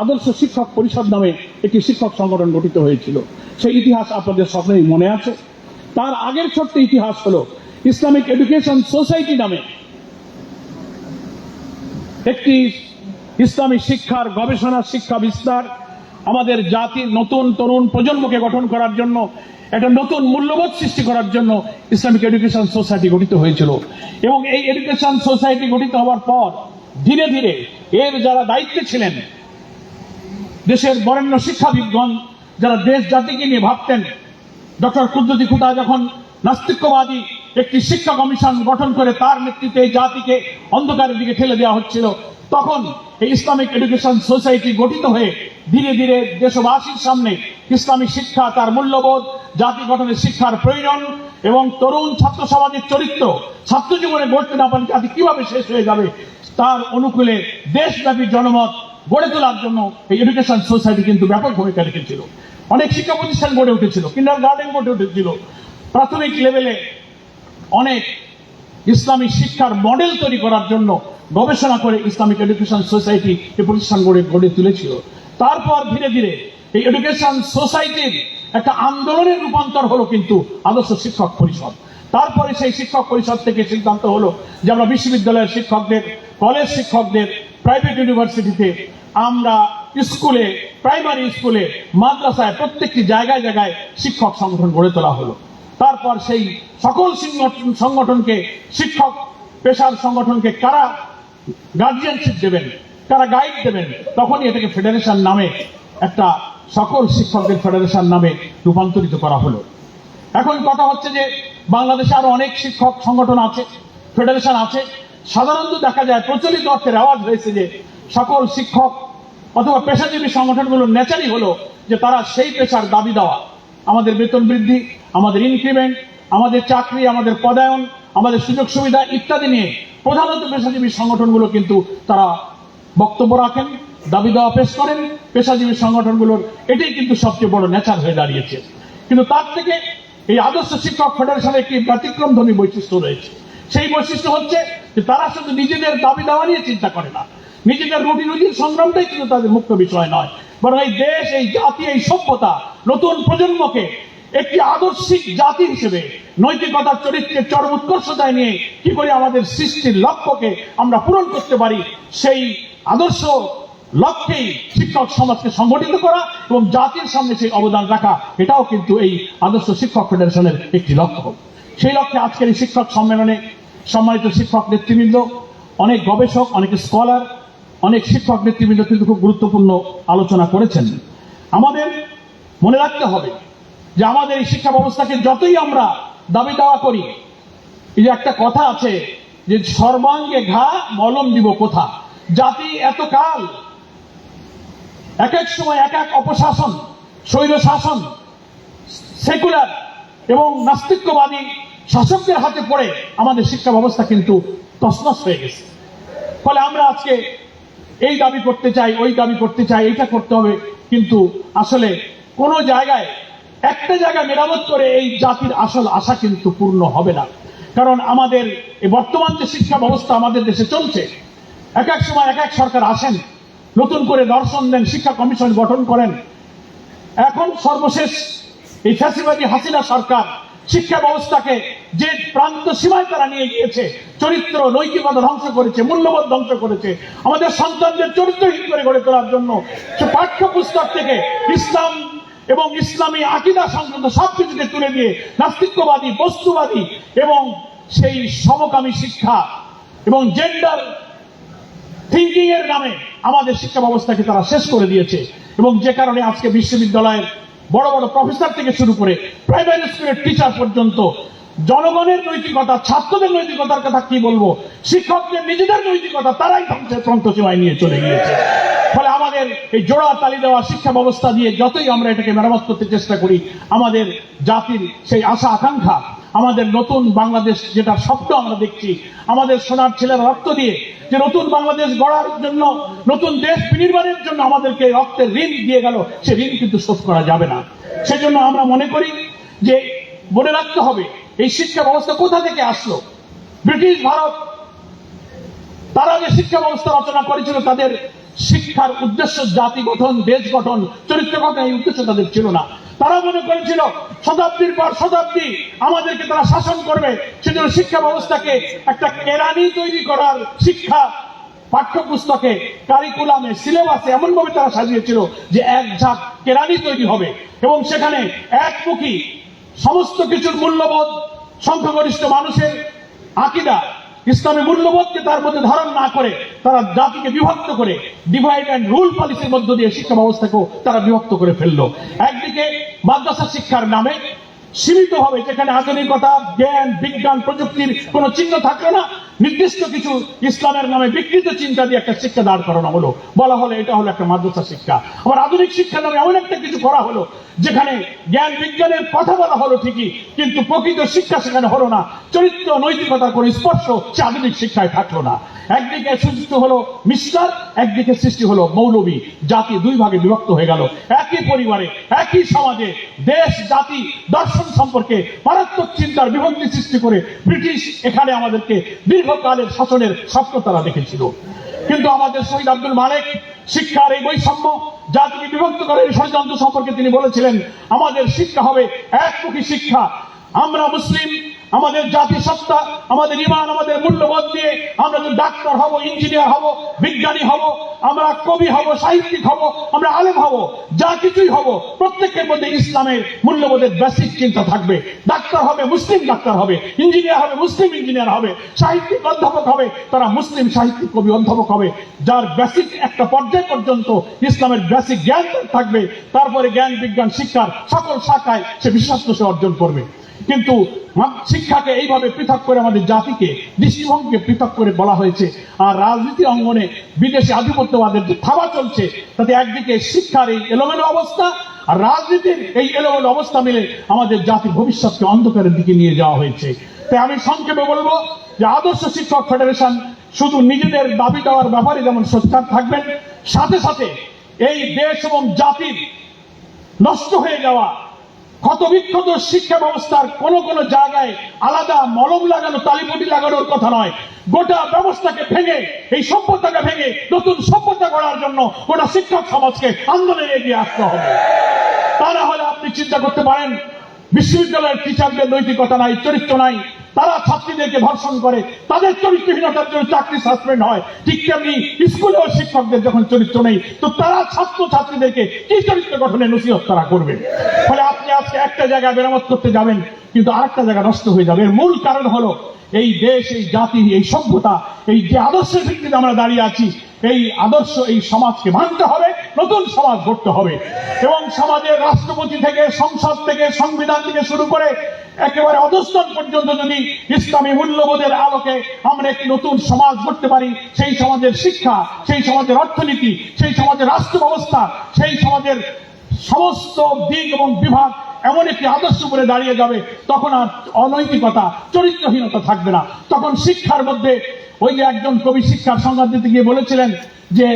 আদর্শ শিক্ষক পরিষদ নামে একটি শিক্ষক সংগঠন গঠিত হয়েছিল। সেই ইতিহাস আপনাদের সকলেই মনে আছে। তার আগের ছোট্ট ইতিহাস হলো ইসলামিক এডুকেশন সোসাইটি নামে একটি ইসলামী শিক্ষার গবেষণা শিক্ষা বিস্তার আমাদের জাতির নতুন তরুণ প্রজন্মকে গঠন করার জন্য, একটা নতুন মূল্যবোধ সৃষ্টি করার জন্য ইসলামিক এডুকেশন সোসাইটি গঠিত হয়েছিল। এবং এই এডুকেশন সোসাইটি গঠিত হওয়ার পর ধীরে ধীরে এর যারা দায়িত্বে ছিলেন দেশের বরেণ্য শিক্ষাবিদগণ যারা দেশ জাতিকে নিয়ে ভাবতেন, ডক্টর কুদ্দুতি খুদা যখন নাস্তিক্যবাদী একটি শিক্ষা কমিশন গঠন করে তার নেতৃত্বে এই জাতিকে অন্ধকারের দিকে ঠেলে দেওয়া হচ্ছিল, তখন এই ইসলামিক এডুকেশন সোসাইটি গঠিত হয়ে ধীরে ধীরে দেশবাসীর সামনে ইসলামিক শিক্ষা তার মূল্যবোধ, জাতি গঠনের শিক্ষার প্রয়োজন এবং তরুণ ছাত্র সমাজের চরিত্র, ছাত্র জীবনে গড়তে না পারে জাতি কীভাবে শেষ হয়ে যাবে, তার অনুকূলে দেশব্যাপী জনমত গড়ে তোলার জন্য এই এডুকেশন সোসাইটি কিন্তু ব্যাপক ভূমিকা রেখেছিল। অনেক শিক্ষা প্রতিষ্ঠান গড়ে উঠেছিল কিন্ডার গার্ডেন গড়ে উঠেছিল। প্রাথমিক লেভেলে অনেক ইসলামী শিক্ষার মডেল তৈরি করার জন্য গবেষণা করে ইসলামিক এডুকেশন সোসাইটি এই প্রতিষ্ঠান গড়ে গড়ে তুলেছিল। তারপর ধীরে ধীরে এই এডুকেশন সোসাইটির একটা আন্দোলনের রূপান্তর হলো কিন্তু আদর্শ শিক্ষক পরিষদ। তারপরে সেই শিক্ষক পরিষদ থেকে সিদ্ধান্ত হলো যে আমরা বিশ্ববিদ্যালয়ের শিক্ষকদের, কলেজ শিক্ষকদের প্রাইভেট ইউনিভার্সিটিতে আমরা স্কুলে প্রাইমারি স্কুলে, মাদ্রাসায় প্রত্যেকটি জায়গায় জায়গায় শিক্ষক সংগঠন গড়ে তোলা হলো। তারপর সেই সকল সংগঠনকে, শিক্ষক পেশার সংগঠনকে কারা গার্জিয়ানশিপ দেবেন, কারা গাইড দেবেন, তখনই এটাকে ফেডারেশন নামে একটা সকল শিক্ষকদের ফেডারেশন নামে রূপান্তরিত করা হলো। এখন কথা হচ্ছে যে, বাংলাদেশে আরও অনেক শিক্ষক সংগঠন আছে ফেডারেশন আছে সাধারণত দেখা যায় প্রচলিত অর্থের আওয়াজ হয়েছে যে সকল শিক্ষক অথবা পেশাজীবী সংগঠনগুলোর নেচারই হলো যে তারা সেই পেশার দাবি দেওয়া। আমাদের বেতন বৃদ্ধি, আমাদের ইনক্রিমেন্ট আমাদের চাকরি, আমাদের পদায়ন, আমাদের সুযোগ সুবিধা ইত্যাদি নিয়ে প্রধানত পেশাজীবী সংগঠনগুলো কিন্তু তারা বক্তব্য রাখেন, দাবি দেওয়া পেশ করেন। পেশাজীবী সংগঠনগুলোর এটাই কিন্তু সবচেয়ে বড় নেচার হয়ে দাঁড়িয়েছে। কিন্তু তার থেকে এই আদর্শ শিক্ষক ফেডারেশনের একটি ব্যতিক্রমধর্মী বৈশিষ্ট্য রয়েছে। সেই বৈশিষ্ট্য হচ্ছে যে তারা শুধু নিজেদের দাবি দেওয়া নিয়ে চিন্তা করে না। নিজেদের রুটি রুজির সংগ্রামটাই কিন্তু তাদের মুখ্য বিষয় নয়। বরং এই দেশ, এই জাতি, এই সভ্যতা নতুন প্রজন্মকে একটি আদর্শিক জাতি হিসেবে, নৈতিকতার চরিত্রের চরম উৎকর্ষতায় নিয়ে কি করে আমাদের সৃষ্টির লক্ষ্যকে আমরা পূরণ করতে পারি, সেই আদর্শ লক্ষ্যেই শিক্ষক সমাজকে সংগঠিত করা এবং জাতির সামনে সেই অবদান রাখা, এটাও কিন্তু এই আদর্শ শিক্ষক ফেডারেশনের একটি লক্ষ্য। সেই লক্ষ্যে আজকের এই শিক্ষক সম্মেলনে সম্মানিত শিক্ষক নেতৃবৃন্দ, অনেক গবেষক, অনেক স্কলার, অনেক শিক্ষক নেতৃবৃন্দ কিন্তু খুব গুরুত্বপূর্ণ আলোচনা করেছেন। আমাদের মনে রাখতে হবে যে আমাদের এই শিক্ষা ব্যবস্থাকে যতই আমরা দাবি দাওয়া করি, এই যে একটা কথা আছে যে সর্বাঙ্গে ঘা মলম দিব কোথা? জাতি এত কাল, এক এক সময় এক এক অপশাসন স্বৈর শাসন সেকুলার এবং নাস্তিক্যবাদী শাসকদের হাতে পড়ে আমাদের শিক্ষা ব্যবস্থা কিন্তু তসনস হয়ে গেছে। ফলে আমরা আজকে এই দাবি করতে চাই, ওই দাবি করতে চাই এটা করতে হবে। কিন্তু আসলে কোনো জায়গায়, একটা জায়গায় মেরামত করে এই জাতির আসল আশা কিন্তু পূর্ণ হবে না। কারণ আমাদের বর্তমান যে শিক্ষা ব্যবস্থা আমাদের দেশে চলছে, এক এক সময় এক এক সরকার আসেন, নতুন করে দর্শন দেন, শিক্ষা কমিশন গঠন করেন। এখন সর্বশেষ এই ফ্যাসিবাদী হাসিনা সরকার শিক্ষা ব্যবস্থাকে যে প্রান্ত সীমায় তারা নিয়ে গিয়েছে, চরিত্র নৈতিকতা ধ্বংস করেছে, মূল্যবোধ ধ্বংস করেছে, আমাদের সন্তানদের চরিত্রহীন করে গড়ে তোলার জন্য সে পাঠ্যপুস্তক থেকে ইসলাম এবং ইসলামী আকিদা সংক্রান্ত সবকিছুকে তুলে দিয়ে নাস্তিক্যবাদী বস্তুবাদী এবং সেই সমকামী শিক্ষা এবং জেন্ডার থিঙ্কিং এর নামে আমাদের শিক্ষা ব্যবস্থাকে তারা শেষ করে দিয়েছে এবং যে কারণে আজকে বিশ্ববিদ্যালয়ের বড় বড় প্রফেসর থেকে শুরু করে প্রাইমারি স্কুলের টিচার পর্যন্ত, জনগণের নৈতিকতা, ছাত্রদের নৈতিকতার কথা কি বলব? শিক্ষকদের নিজেদের নৈতিকতা, তারাই ধ্বংসের সীমায় নিয়ে চলে গিয়েছে। ফলে আমাদের এই জোড়া তালি দেওয়া শিক্ষা ব্যবস্থা দিয়ে যতই আমরা এটাকে মেরামত করতে চেষ্টা করি, আমাদের জাতির সেই আশা আকাঙ্ক্ষা আমাদের নতুন বাংলাদেশ যেটা স্বপ্ন আমরা দেখছি, আমাদের সোনার ছেলেরা রক্ত দিয়ে যে নতুন বাংলাদেশ গড়ার জন্য, নতুন দেশ বিনির্মাণের জন্য আমাদেরকে রক্তের ঋণ দিয়ে গেল, সে ঋণ কিন্তু শোধ করা যাবে না। সেজন্য আমরা মনে করি যে, মনে রাখতে হবে, এই শিক্ষা ব্যবস্থা কোথা থেকে আসলো? ব্রিটিশ ভারত, তারা যে শিক্ষা ব্যবস্থা রচনা করেছিল, তাদের শিক্ষার উদ্দেশ্য জাতি গঠন, দেশ গঠন, চরিত্র গঠন, এই উদ্দেশ্য তাদের ছিল না। তারা মনে করেছিল, শতাব্দীর পর শতাব্দী আমাদেরকে তারা শাসন করবে। সেজন্য শিক্ষা ব্যবস্থাকে একটা কেরানি তৈরি করার শিক্ষা পাঠ্যপুস্তকে কারিকুলামে সিলেবাসে এমন ভাবে তারা সাজিয়েছিল যে এক ঝাঁক কেরানি তৈরি হবে। এবং সেখানে একমুখী সমস্ত কিছুর মূল্যবোধ সংখ্যাগরিষ্ঠ মানুষের আকিদা ইসলামী মূল্যবোধকে তার মধ্যে ধারণ না করে তারা জাতিকে বিভক্ত করে ডিভাইড অ্যান্ড রুল পলিসির মধ্য দিয়ে শিক্ষা ব্যবস্থাকেও তারা বিভক্ত করে ফেলল। একদিকে মাদ্রাসা শিক্ষার নামে সীমিত হবে যেখানে আধুনিকতা, জ্ঞান, বিজ্ঞান প্রযুক্তির কোনো চিহ্ন থাকবে না নির্দিষ্ট কিছু ইসলামের নামে বিকৃত চিন্তা দিয়ে একটা শিক্ষা দাঁড় করানো হলো। বলা হলো এটা হলো একটা মাদ্রাসা শিক্ষা। আবার আধুনিক শিক্ষা নামে এমন একটা কিছু করা হলো, যেখানে জ্ঞান বিজ্ঞানের কথা বলা হলো ঠিকই, কিন্তু প্রকৃত শিক্ষা সেখানে হলো না। চরিত্র, নৈতিকতার কোনো স্পর্শ সে আধুনিক শিক্ষায় থাকল না। একদিকে সৃষ্টি হলো মিস্টার, একদিকে সৃষ্টি হলো মৌলবী। জাতি দুই ভাগে বিভক্ত হয়ে গেল। একই পরিবারে, একই সমাজে দেশ, জাতি, দর্শন সম্পর্কে মারাত্মক চিন্তার বিভক্তি সৃষ্টি করে ব্রিটিশ এখানে আমাদেরকে দীর্ঘকালের শাসনের স্বপ্ন তারা দেখেছিল। কিন্তু আমাদের শহীদ আব্দুল মালিক শিক্ষার এই বৈষম্য জাতিকে বিভক্ত করে এই ষড়যন্ত্র সম্পর্কে তিনি বলেছিলেন, আমাদের শিক্ষা হবে একমুখী শিক্ষা আমরা মুসলিম, আমাদের জাতি সত্তা আমাদের ইমান আমাদের মূল্যবোধ দিয়ে আমরা তো ডাক্তার হব, ইঞ্জিনিয়ার হব, বিজ্ঞানী হব, আমরা কবি হব, সাহিত্যিক হব, আমরা আলেম হব, যা কিছুই হব, প্রত্যেকের মধ্যে ইসলামের মূল্যবোধের বেসিক চিন্তা থাকবে। ডাক্তার হবে, মুসলিম ডাক্তার হবে, ইঞ্জিনিয়ার হবে, মুসলিম ইঞ্জিনিয়ার হবে, সাহিত্যিক অধ্যাপক হবে, তারা মুসলিম সাহিত্যিক, কবি অধ্যাপক হবে, যার বেসিক একটা পর্যায় পর্যন্ত ইসলামের বেসিক জ্ঞান থাকবে, তারপরে জ্ঞান, বিজ্ঞান, শিক্ষার সকল শাখায় সে বিশেষত্ব সে অর্জন করবে। কিন্তু শিক্ষাকে এইভাবে পৃথক করে আমাদের জাতিকে, দৃষ্টিভঙ্গিকে পৃথক করে বলা হয়েছে। আর রাজনীতি অঙ্গনে বিদেশি আধিপত্যবাদের যে থাবা চলছে, তাতে একদিকে শিক্ষার এই এলোমেলো অবস্থা, আর রাজনীতির এই এলোমেলো অবস্থা মিলে আমাদের জাতির ভবিষ্যৎকে অন্ধকারের দিকে নিয়ে যাওয়া হয়েছে। তাই আমি সংক্ষেপে বলব যে আদর্শ শিক্ষক ফেডারেশন শুধু নিজেদের দাবি দেওয়ার ব্যাপারে যেমন সোচ্চার থাকবেন, সাথে সাথে এই দেশ এবং জাতির নষ্ট হয়ে যাওয়া ক্ষতবিক্ষত শিক্ষা ব্যবস্থার কোন কোন জায়গায় আলাদা মলম লাগানো তালিপটি লাগানোর কথা নয়। গোটা ব্যবস্থাকে ভেঙে, এই সভ্যতাকে ভেঙে, নতুন সভ্যতা গড়ার জন্য গোটা শিক্ষক সমাজকে আন্দোলনে এগিয়ে আসতে হবে। তা না হলে আপনি চিন্তা করতে পারেন, বিশ্ববিদ্যালয়ের টিচারদের নৈতিকতা নাই, চরিত্র নাই। তারা ছাত্রীদেরকে ধর্ষণ করে, তাদের চরিত্রহীনতার জন্য চাকরি সাসপেন্ড হয়। ঠিক তেমনি স্কুলেও শিক্ষকদের যখন চরিত্র নেই, তো তারা ছাত্র ছাত্রীদেরকে কি চরিত্র গঠনে নসিহত তারা করবে? ফলে আপনি আজকে একটা জায়গায় মেরামত করতে যাবেন, কিন্তু আরেকটা জায়গা নষ্ট হয়ে যাবে। এর মূল কারণ হলো, এই দেশ, এই জাতি, এই সভ্যতা, এই যে আদর্শের ভিত্তিতে আমরা দাঁড়িয়ে আছি এই আদর্শ এই সমাজকে মানতে হবে, নতুন সমাজ গড়তে হবে। এবং সমাজের রাষ্ট্রপতি থেকে, সংসদ থেকে, সংবিধান থেকে শুরু করে একেবারে অধস্তন পর্যন্ত যদি ইসলামী মূল্যবোধের আলোকে আমরা একটি নতুন সমাজ গড়তে পারি, সেই সমাজের শিক্ষা, সেই সমাজের অর্থনীতি, সেই সমাজের রাষ্ট্র ব্যবস্থা সেই সমাজের সমস্ত দিক এবং বিভাগ এমন একটি আদর্শ উপরে দাঁড়িয়ে যাবে, তখন আর অনৈতিকতা, চরিত্রহীনতা থাকবে না। তখন শিক্ষার মধ্যে ওই একজন কবি শিক্ষার সংজ্ঞা দিতে গিয়ে বলেছিলেন যে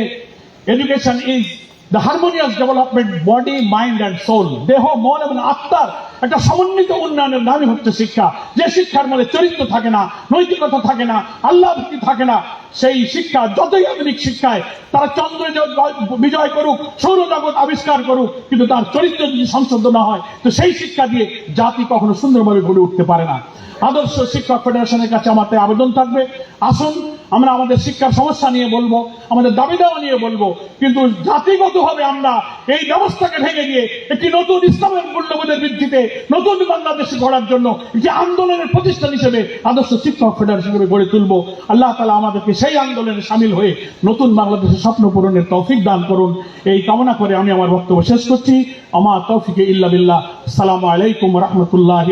education is the harmonious development body mind and soul দেহ, মন এবং আত্মার একটা সমন্বিত উন্নয়নের নামই হচ্ছে শিক্ষা। যে শিক্ষার মধ্যে চরিত্র থাকে না, নৈতিকতা থাকে না আল্লাহ ভক্তি থাকে না, সেই শিক্ষা যতই আধুনিক শিক্ষায় তারা চন্দ্র বিজয় করুক, সৌরজগৎ আবিষ্কার করুক, কিন্তু তার চরিত্র যদি সংশোধন না হয়, তো সেই শিক্ষা দিয়ে জাতি কখনো সুন্দরভাবে গড়ে উঠতে পারে না। আদর্শ শিক্ষক ফেডারেশনের কাছে আমার আবেদন থাকবে। আসুন আমরা আমাদের শিক্ষার সমস্যা নিয়ে বলব, আমাদের দাবি দেওয়া নিয়ে বলব, কিন্তু জাতিগতভাবে আমরা এই ব্যবস্থাকে ভেঙে দিয়ে একটি নতুন ইসলামের মূল্যবোধের ভিত্তিতে নতুন বাংলাদেশ গড়ার জন্য যে আন্দোলনের প্রতিষ্ঠান হিসেবে আদর্শ শিক্ষক ফেডারেশন হিসেবে গড়ে তুলবো। আল্লাহ তালা আমাদেরকে সেই আন্দোলনে সামিল হয়ে নতুন বাংলাদেশের স্বপ্ন পূরণের তৌফিক দান করুন। এই কামনা করে আমি আমার বক্তব্য শেষ করছি। আমার তৌফিকে ইল্লা বিল্লাহ। সালাম আলাইকুম রহমতুল্লাহ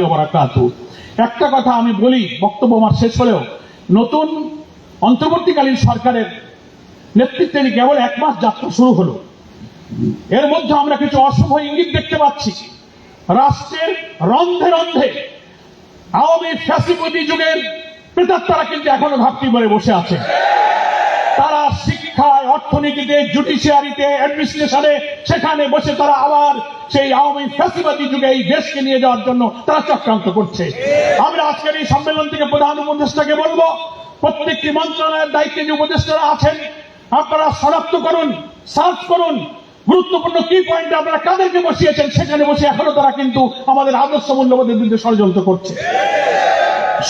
একটা কথা আমি বলি, বক্তব্য আমার শেষ হলেও, নতুন অন্তর্বর্তীকালীন সরকারের নেতৃত্বে কেবল এক মাস যাত্রা শুরু হলো। এর মধ্যে আমরা কিছু অশুভ ইঙ্গিত দেখতে পাচ্ছি। রাষ্ট্রের রন্ধে রন্ধে আওয়ামী যুগের প্রেতাত্মারা কিন্তু এখনও ঘাপটি মরে বসে আছে। তারা শিক্ষায়, অর্থনীতিতে, জুডিশিয়ারিতে, অ্যাডমিনিস্ট্রেশনে, সেখানে বসে তারা আবার সেই আওয়ামী ফ্যাসিবাদী যুগে এই দেশকে নিয়ে যাওয়ার জন্য তারা চক্রান্ত করছে। আমরা আজকের এই সম্মেলন থেকে প্রধান উপদেষ্টাকে বলব প্রত্যেকটি মন্ত্রণালয়ের দায়িত্বে যে উপদেষ্টারা আছেন। আপনারা শনাক্ত করুন, সার্চ করুন, গুরুত্বপূর্ণ কি পয়েন্টে আপনারা কাদেরকে বসিয়েছেন সেখানে বসে এখনও তারা কিন্তু আমাদের আদর্শ মূল্যবোধের বিরুদ্ধে ষড়যন্ত্র করছে।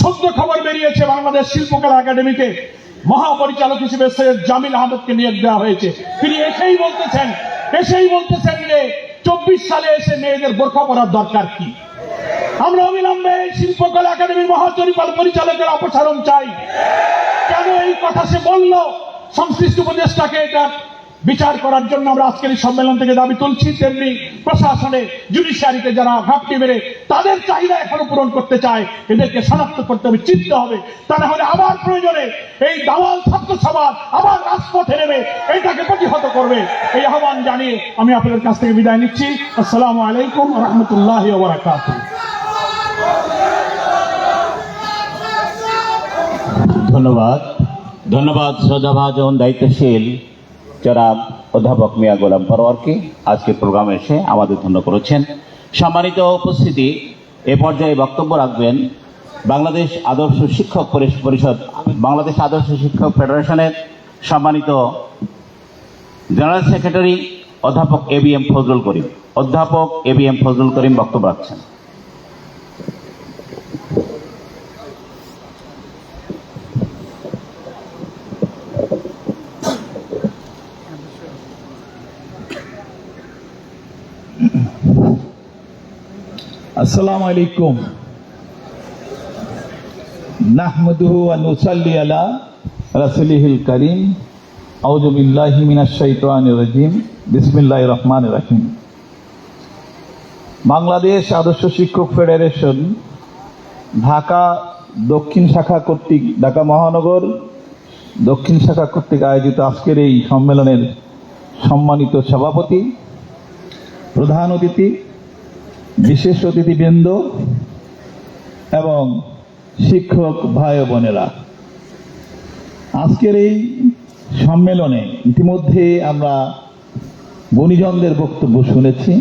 সত্য খবর বেরিয়েছে বাংলাদেশ শিল্পকলা একাডেমিকে। মহাপরিচালক হিসেবে সৈয়দ জামিল আহমেদকে নিয়োগ দেওয়া হয়েছে। তিনি এসেই বলতেছেন এসেই বলতেছেন যে চব্বিশ সালে এসে মেয়েদের বোরখা পরার দরকার কি? আমরা অবিলম্বে শিল্পকলা একাডেমির মহাচরিপাল পরিচালকের অপসারণ চাই। কেন এই কথা সে বলল? সংশ্লিষ্ট উপদেষ্টাকে এটা বিচার করার জন্য আমরা আজকের এই সম্মেলন থেকে দাবি তুলছি, তেমনি প্রশাসনে জুডিশিয়ারিতে যারা ঘাপটি মেরে তাদের চাহিদা এখনও পূরণ করতে চায়, এদেরকে শনাক্ত করতে হবে, চিনতে হবে। তা না হলে আবার প্রয়োজনে এই দাওয়াল ছাত্র সমাজ আবার রাজপথে নেমে এটাকে প্রতিহত করবে। এই আহ্বান জানিয়ে আমি আপনাদের কাছ থেকে বিদায় নিচ্ছি। আসসালামু আলাইকুম রহমতুল্লাহ ধন্যবাদ। ধন্যবাদ, শ্রদ্ধাভাজন, দায়িত্বশীল যারা অধ্যাপক মিয়া গোলাম পরোয়ারকে আজকে প্রোগ্রামে এসে আমাদের ধন্য করেছেন। সম্মানিত উপস্থিতি, এ পর্যায়ে বক্তব্য রাখবেন বাংলাদেশ আদর্শ শিক্ষক পরিষ- পরিষদ, বাংলাদেশ আদর্শ শিক্ষক ফেডারেশনের সম্মানিত জেনারেল সেক্রেটারি অধ্যাপক A B M Fazlul Karim. অধ্যাপক A B M Fazlul Karim বক্তব্য রাখছেন। আসসালামু আলাইকুম। নাহমাদুহু ওয়া নুসাল্লি আলা রাসূলিহিল কারীম। আউযু বিল্লাহি মিনাশ শাইতানির রাজীম। বিসমিল্লাহির রহমানির রহিম। বাংলাদেশ আদর্শ শিক্ষক ফেডারেশন, ঢাকা দক্ষিণ শাখা কর্তৃক, ঢাকা মহানগর দক্ষিণ শাখা কর্তৃক আয়োজিত আজকের এই সম্মেলনের সম্মানিত সভাপতি, প্রধান অতিথি বিশেষ অতিথিবৃন্দ এবং শিক্ষক ভাই বোনেরা আজকের এই সম্মেলনে ইতিমধ্যে আমরা গুণীজনদের বক্তব্য শুনেছি।